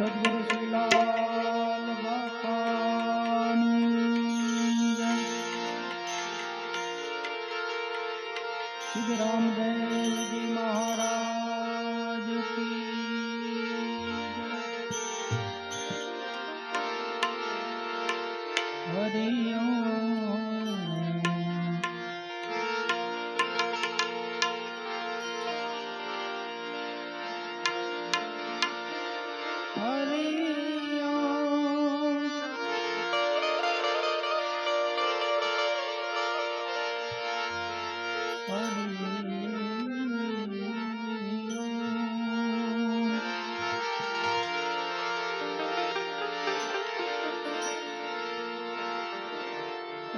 સદગુરુ શ્રીલાલ. શ્રી રામદેવજી મહારાજ. હરિ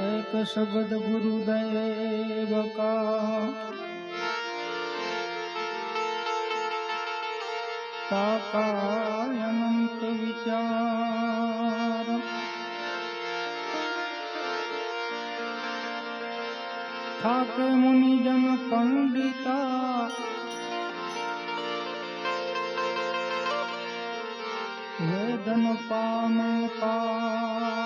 એક શબ્દ ગુરુદેવ કા કાકાય અનંત વિચાર. થાકે મુનિજન પંડિતા. વેદન પામ પાર.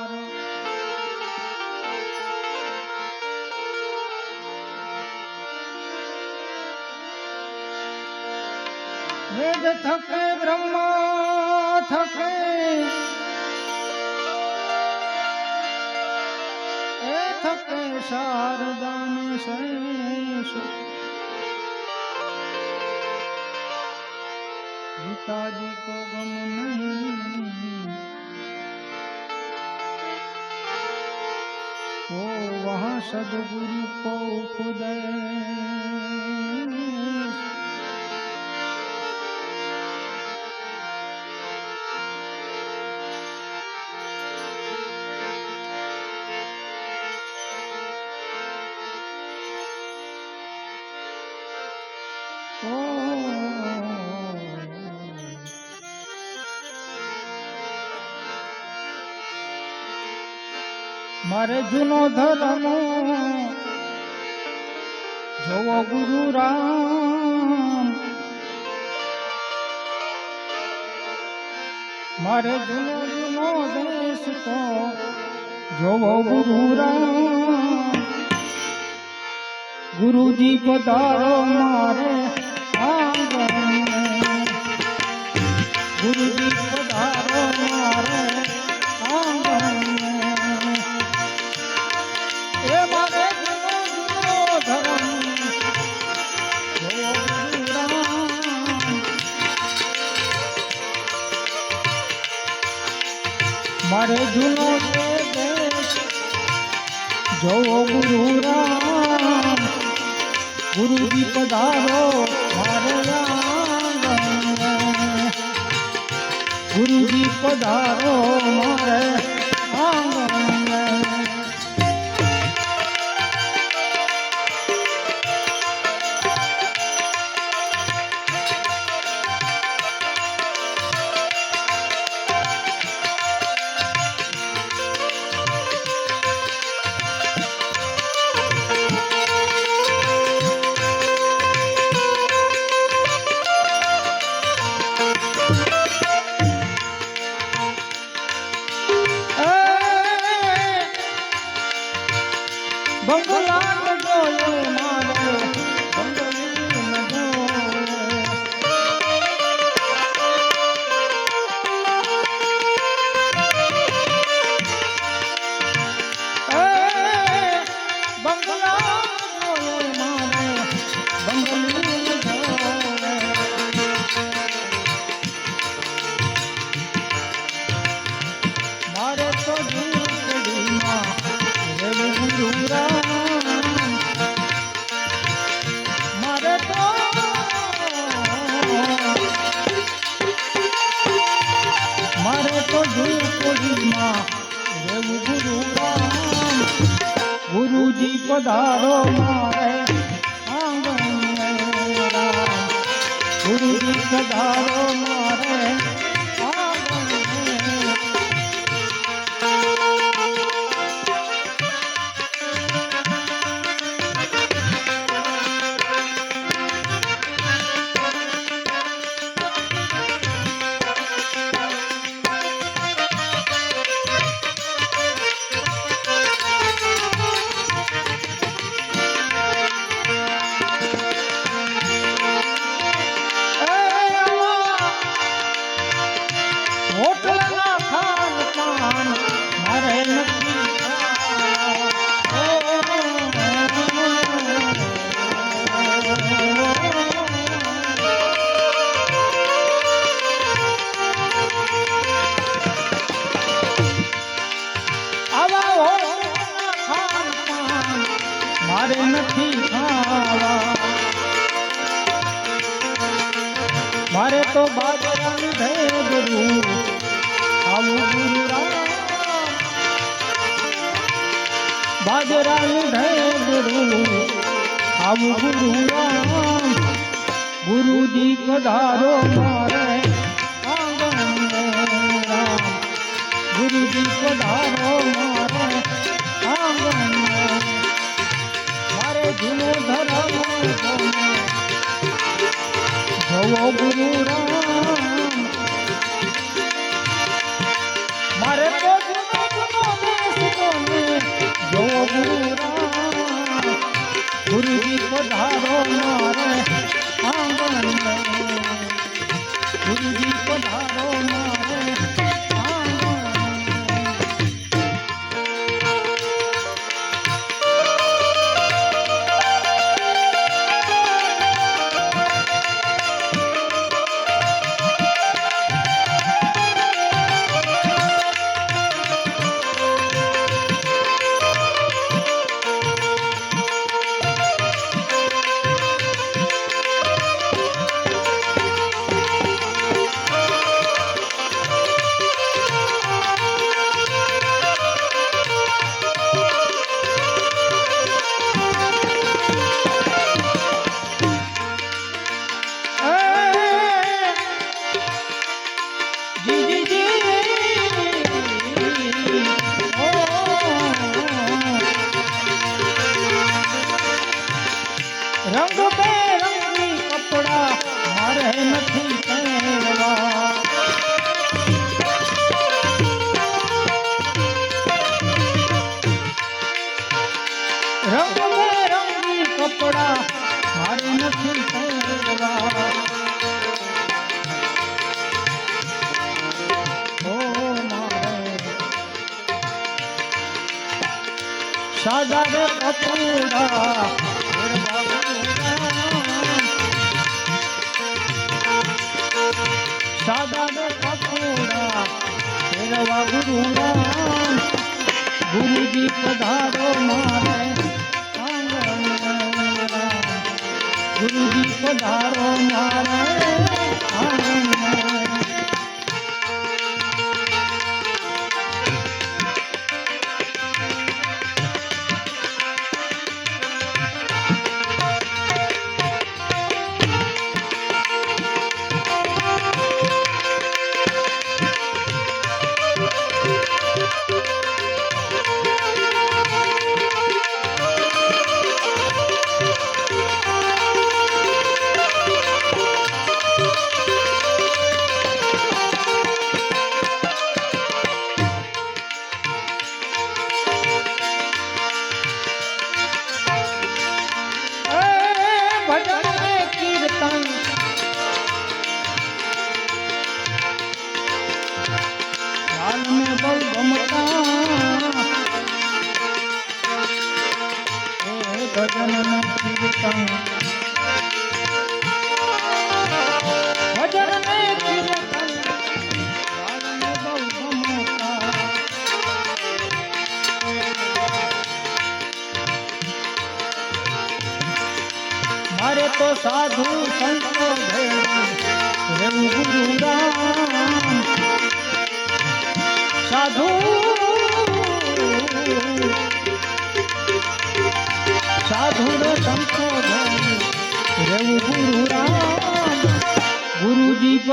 વેદ થકે બ્રહ્મા થકે. એ થકે શારદાને શૈશ ગીતાજી કો ગમ નહીં ઓ વહા સદગુરુ કો ખુદય મારે જૂનો ધર્મ જોવો ગુરુ રામ. મારે જૂનો જૂનો દેશ તો જોવો ગુરુ રામ. ગુરુજી પધારો મારે ગુરુજી પધારો મારે આંગણે એ મારે ધર્મ. મારે ગુરુ રામ ગુરુજી પધારો પધારો મારે. ગુરુજી મારે નથી ખાવા. મારે તો બાજરાની ભે ગુરુ આવું ગુરુ બાજરાની ભે ગુરુ આવું ગુરુ રામ ગુરુજી કઢારો મારે. ગુરુજી કઢારો મારે. ગુરુ મારું નામ ગુરુજી પધારો મારે. ગુરુજી પધારો મારે. सजन न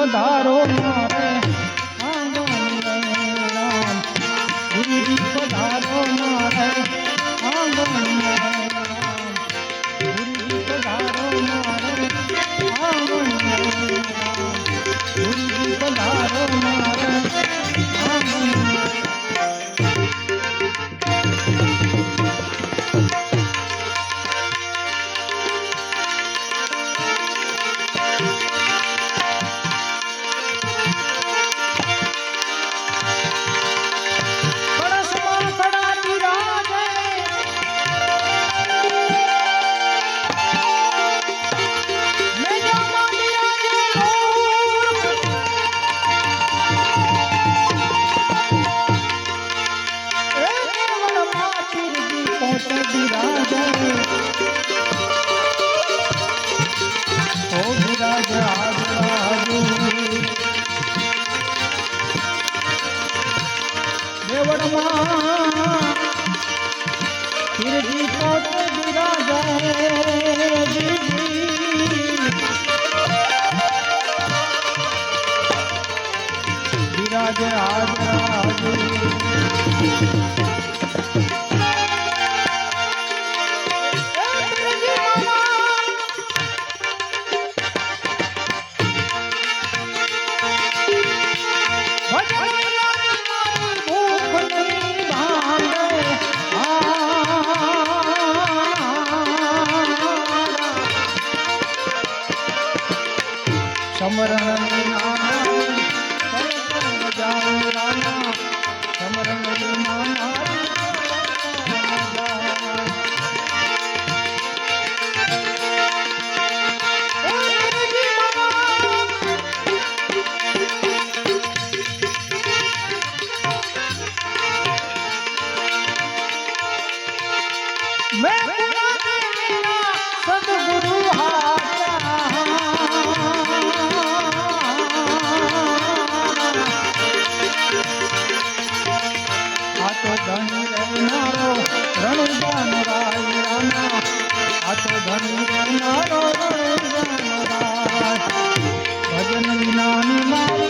ધારો ના બિરાજે સમરણ નામ રામ આતો ધન રહેનારો રણજાન રાય રામા આતો ધન રહેનારો રણજાન રાય ભજન વિનાની મારા